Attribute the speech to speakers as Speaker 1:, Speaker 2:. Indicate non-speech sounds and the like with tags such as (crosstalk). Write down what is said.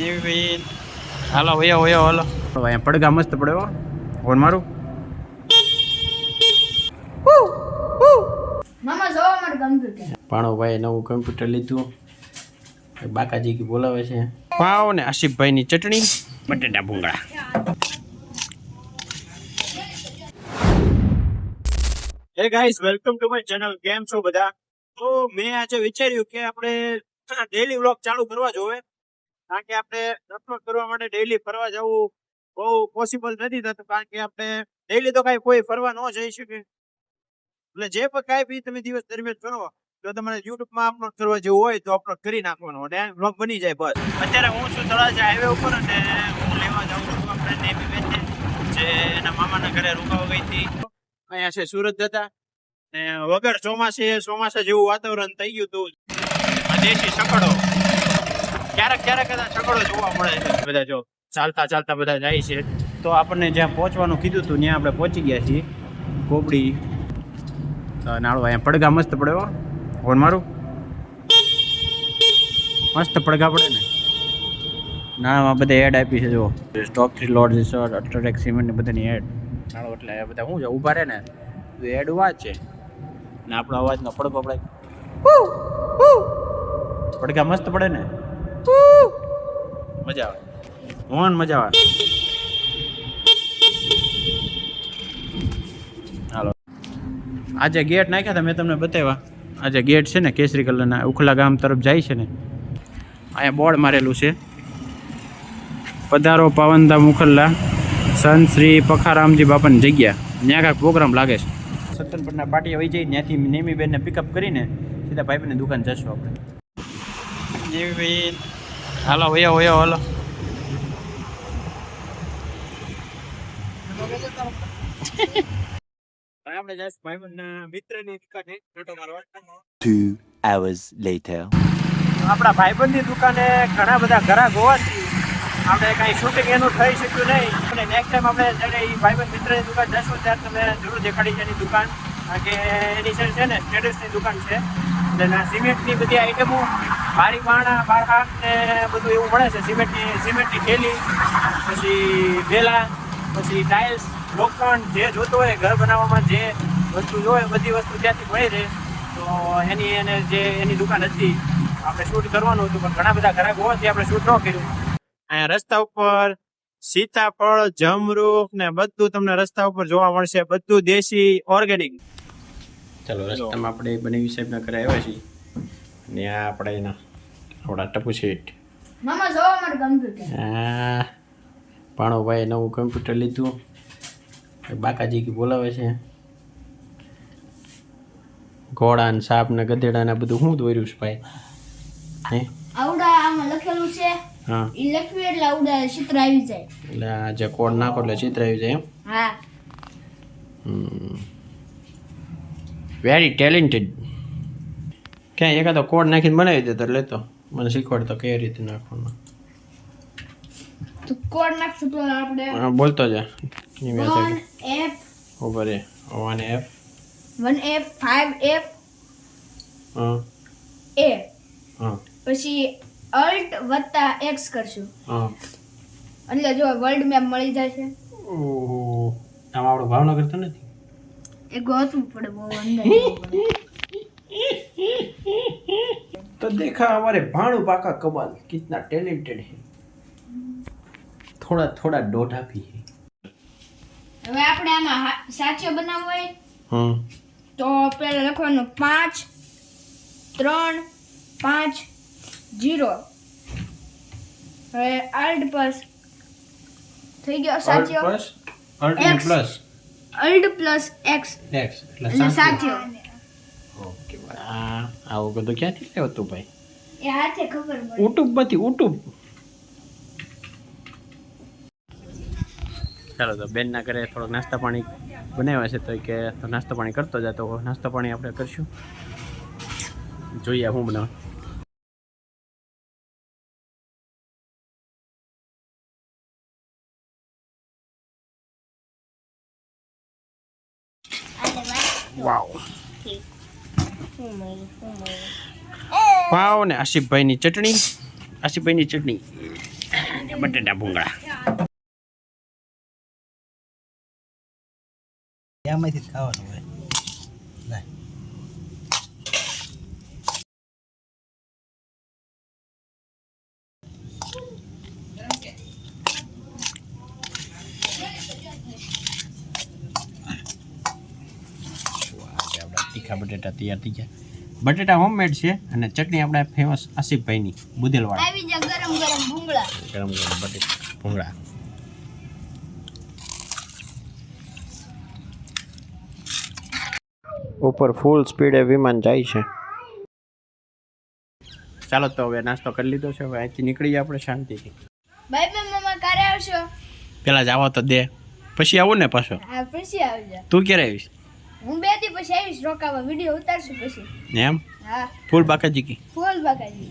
Speaker 1: જેવી હાલો વયો વયો હાલો. અહીંયા પડગા મસ્ત પડ્યો ફોન મારું.
Speaker 2: પાણો
Speaker 1: ભાણોભાઈ નવું કમ્પ્યુટર લીધું. બાકાજી કી બોલાવે છે. પાવ ને આશિફભાઈની ચટણી બટેટા ભૂંગળા. Hey guys welcome to my channel કેમ છો બધા? તો મેં આજે વિચાર્યું કે આપણે ડેલી વ્લોગ ચાલુ કરવા જોવે કારણ કે આપણે અપલોડ કરવા માટે ડેઈલી ફરવા જવું બહુ પોસિબલ નથી થતું, કારણ કે આપણે ડેઈલી તો કાંઈ કોઈ ફરવા ન જઈ શકે. એટલે જે પણ કાંઈ બી તમે દિવસ દરમિયાન કરો, જો તમારે યુટ્યુબમાં અપલોડ કરવા જેવું હોય તો અપલોડ કરી નાખવાનો અને વ્લોગ બની જાય બસ. અત્યારે હું છું તળાજા હાઈવે ઉપર અને હું લેવા જાઉં છું આપણે નેમી બેનને જે એના મામાના ઘરે રોકાવા ગઈ હતી. અહીંયા છે સુરત જતા. ને વગર ચોમાસે, ચોમાસા જેવું વાતાવરણ થઈ ગયું હતું. દેશી સકડો ક્યારેક ક્યારેક કદાચ સકડો જોવા મળે છે. બધા જો ચાલતા ચાલતા બધા જાય છે. તો આપણને જ્યાં પહોંચવાનું કીધું હતું, ત્યાં આપણે પહોંચી ગયા છીએ. કોબડી નાળો અહીંયા પડગા મસ્ત પડ્યો હોન મારું. મસ્ત પડઘા પડે ને. નાણામાં બધા એડ આપી છે જો stock three load resort UltraTech cement ને બધાની એડ નાળો એટલે બધા શું છે, ઊભા રહે ને. એડ વાંચે. છે ને આપણો અવાજનો પડગો પડે પડઘા મસ્ત પડે ને. મજા આવે. હોન મજા આવે. હાલો. આજે ગેટ નાખ્યા હતા મેં તમને બતાવ્યા. આજે ગેટ છે ને કેસરી કલરના ઉખલા ગામ તરફ જાય છે ને અહીંયા બોર્ડ મારેલું છે. પધારો પાવનધામ ઉખલ્લા સંત શ્રી પખારામજી બાપાની જગ્યા. ત્યાં કાંઈક પ્રોગ્રામ લાગે છે. સત્તનપટના પાટી આવી જઈ ત્યાંથી નેમી બેનને પિકઅપ કરીને સીધા ભાઈબેનની દુકાન જશું આપણે. જેવી બેન હાલો વયો વયો હાલો. આપણે જઈશ ભાઈબંધના મિત્રની દુકાને ફોટો મારવા.
Speaker 3: Two hours later.
Speaker 1: આપણા ભાઈબંધની દુકાને ઘણા બધા ગ્રાહક હોવાથી આપણે કાંઈ શૂટિંગ એનું થઈ શક્યું નહીં. અને નેક્સ્ટ ટાઈમ આપણે જ્યારે એ ભાઈબંધ મિત્રની દુકાન જશું ત્યારે તમે જરૂર દેખાડી છે એની દુકાન. કારણ કે એની છે છે ને ની દુકાન છે. એટલે ના સિમેન્ટની બધી આઈટમો બારી બારણા બારહાટ ને બધું એવું મળે છે. સિમેન્ટની સિમેન્ટની થેલી, પછી ભેલા પછી ટાઇલ્સ લોખંડ જે જોતું હોય, ઘર બનાવવામાં જે વસ્તુ જોઈએ બધી વસ્તુ ત્યાંથી મળી રહે. તો એની એને જે એની દુકાન હતી, આપણે શૂટ કરવાનું હતું, પણ ઘણા બધા ગ્રાહક હોવાથી આપણે શૂટ ન કર્યું. અહીંયા રસ્તા ઉપર સીતાફળ, જમરૂખ ને બધું તમને રસ્તા ઉપર જોવા મળશે. બધું દેશી ઓર્ગેનિક. ચાલો, રસ્તામાં આપણે બનેવી સાહેબના ઘરે આવ્યા છીએ. અને આ આપણે એના આપણા ટપુ શેઠ
Speaker 2: મામા જો અમારું કમ્પ્યુટર
Speaker 1: આ ભાણોભાઈ નવું કમ્પ્યુટર લીધું. બાકાજી કી બોલાવે છે. ઘોડા ને સાપ ને ગધેડા ને બધું શું દોર્યું છે ભાઈ? હે?
Speaker 2: આવડા આમાં લખેલું છે.
Speaker 1: હા.
Speaker 2: ઈ લખ્યું એટલે આવડા ચિત્ર આવી જાય.
Speaker 1: એટલે જે કોડ નાખો એટલે ચિત્ર આવી જાય
Speaker 2: હા.
Speaker 1: એમ વેરી ટેલેન્ટેડ ક્યાંય એકાદો કોડ નાખીને બનાવી દેતો લેતો. મને શીખવાડતો કઈ રીતે નાખવાનું.
Speaker 2: તો કોડ નાખશું તો આપણે?
Speaker 1: હા, બોલતો જા. ધીમે
Speaker 2: વન એફ?
Speaker 1: ઊભા એ one F.
Speaker 2: One F five F?
Speaker 1: હા.
Speaker 2: એ.
Speaker 1: હા.
Speaker 2: પછી અલ્ટ વત્તા એક્સ કરશું.
Speaker 1: હા.
Speaker 2: એટલે જો વર્લ્ડ મેપ મળી જશે.
Speaker 1: ઓહો. આમ આપણો ભાવનગર તો નથી?
Speaker 2: એ ગોતવું પડે બહુ અંદર. (laughs)
Speaker 1: तो देखा हमारे भाणु पाका कमाल कितना टैलेंटेड है थोड़ा थोड़ा डोढा भी है
Speaker 2: હવે આપણે આમાં હા- સાચો બનાવવો હોય
Speaker 1: हम्म
Speaker 2: તો પહેલા લખવાનું પાંચ ત્રણ પાંચ જીરો હવે અલ્ટ પ્લસ થઈ ગયો સાચો
Speaker 1: plus alt
Speaker 2: X.
Speaker 1: Plus
Speaker 2: alt plus X
Speaker 1: X
Speaker 2: એટલે સાચો
Speaker 1: ઓકે આ આવું બધું ક્યાંથી લેવો તું ભાઈ?
Speaker 2: એ હાથે ખબર પડે.
Speaker 1: ચાલો તો બેન ના ઘરે થોડોક નાસ્તા પાણી બનાવ્યા છે તો કે તો નાસ્તો પાણી કરતો જાય તો નાસ્તા પાણી આપણે કરશું. જોઈએ હું બનાવ. વાવ. વાવ ને આશિફભાઈની ચટણી આશિફભાઈની ચટણી બટેટા ભૂંગળા.
Speaker 4: એમાંથી ખાવાનું હોય.
Speaker 1: આજે બટેટા તૈયાર થઈ ગયા. બટેટા હોમમેડ છે અને ચટણી આપણા ફેમસ આસિફભાઈની બુદેલવાળા.
Speaker 2: આવી જા ગરમ ગરમ ભૂંગળા.
Speaker 1: ગરમ ગરમ બટેટા ભૂંગળા. ઉપર ફૂલ સ્પીડે વિમાન જાય છે. ચાલો તો હવે નાસ્તો કરી લીધો છે હવે અહીંથી નીકળીએ આપણે શાંતિથી.
Speaker 2: બાય બાય મમ્મા ક્યારે આવશો.
Speaker 1: પેલા જ આવો તો દે. પછી આવું ને પાછો.
Speaker 2: હા પછી આવજો.
Speaker 1: તું ક્યારે આવીશ?
Speaker 2: હું બે દી પછી આવીશ રોકાવા. વીડિયો ઉતારશું પછી.
Speaker 1: એમ?
Speaker 2: હા.
Speaker 1: ફૂલ બાકાજી કી?
Speaker 2: ફૂલ બાકાજી